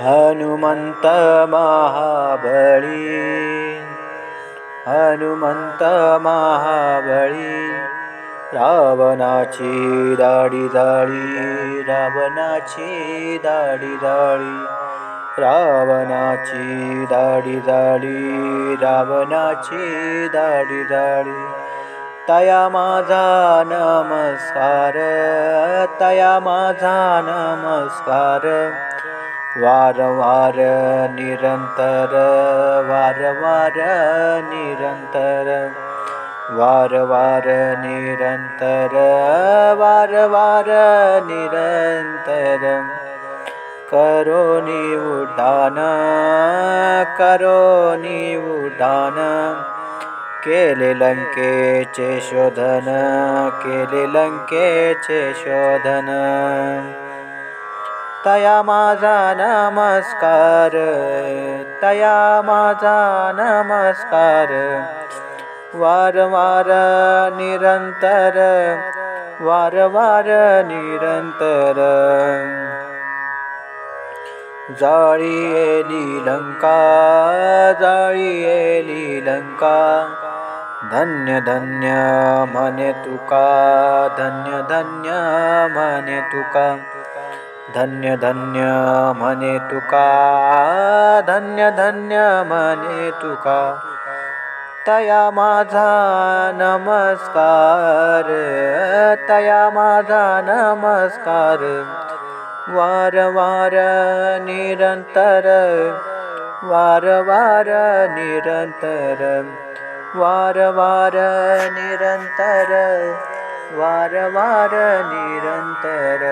हनुमंत महाबळी। हनुमंत महाबळी। रावणाची दाढी जाळी रावणाची दाढी जाळी तया माझा नमस्कार तया माझा नमस्कार वारंवार निरंतर वारंवार निरंतर वारंवार निरंतर वारंवार निरंतर करोनी उड्डाण करोनी उड्डाण केले लंकेचे शोधन केले लंकेचे शोधन तया माझा नमस्कार तया माझा नमस्कार. वारंवार निरंतर वारंवार निरंतर. जाळी येली लंका जाळी येली लंका धन्य धन्य मने तुका. धन्य धन्य मने तुका. धन्य धन्य म्हणे तुका धन्य धन्य म्हणे तुका. तया माझा नमस्कार तया माझा नमस्कार. वारंवार निरंतर वारंवार निरंतर वारंवार निरंतर वारंवार निरंतर.